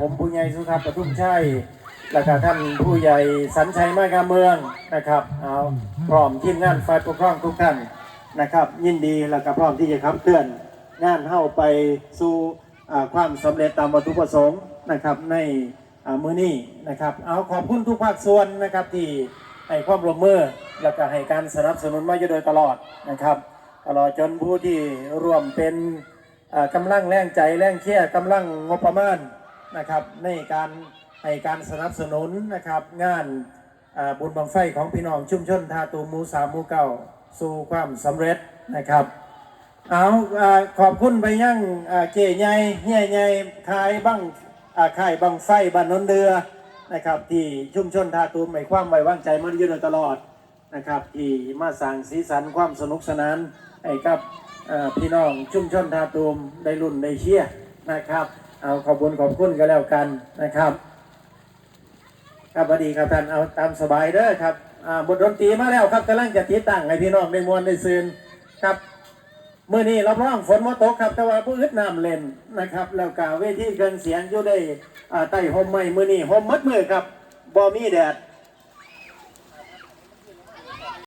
ผมผู้ใหญ่สุทัศน์ปทุมชัยแล้วก็ท่านผู้ใหญ่สัญชัยมากาเมืองนะครับเอาพร้อมทีมงานฝ่ายปกครองทุกท่านนะครับ ยินดีแล้วก็พร้อมที่จะขับเคลื่อนงานเข้าไปสู่ความสำเร็จตามวัตถุประสงค์นะครับในมือนี้นะครับ เอาขอบคุณทุกภาคส่วนนะครับที่ให้ความร่วมมือแล้วก็ให้การสนับสนุนมาโดยตลอดนะครับ ตลอดจนผู้ที่ร่วมเป็นเอ่อกำลังแรงใจแรงเชียร์กำลังงบประมาณ นะครับในการให้การสนับสนุนนะครับงานบุญบังไฟของพี่น้องชุมชนทาตูมูสามมูเก้าสู่ความสำเร็จนะครับเอาอขอบคุณไปยังอ่าเก๋ใหญ่เฮียใหญ่ขายบังขายบังไฟบ้านนนเดือนะครับที่ชุมชนทาตูมไม่ความไว้วางใจมันอยู่ตลอดนะครับที่มาสร้างสีสันความสนุกสนานให้กับพี่น้องชุมชนทาตูมได้รุ่นได้เชียนะครับ เอาขอบคุณขอบคุณก็แล้วกันนะครับครับพอดีครับท่านเอาตามสบายเด้อครับอ่าบทดนตรีมาแล้วครับกำลังจะติดตั้งให้พี่น้องได้มวนได้ซืนครับเมื่อนี้รับรองฝนมาตกครับ แต่ว่าผู้อึดน้ำเล่นนะครับ แล้วก็เวทีเกินเสียงอยู่ได้อ่าใต้ห่มไม้มื่อนี้ห่มมัดมือครับบอมีแดด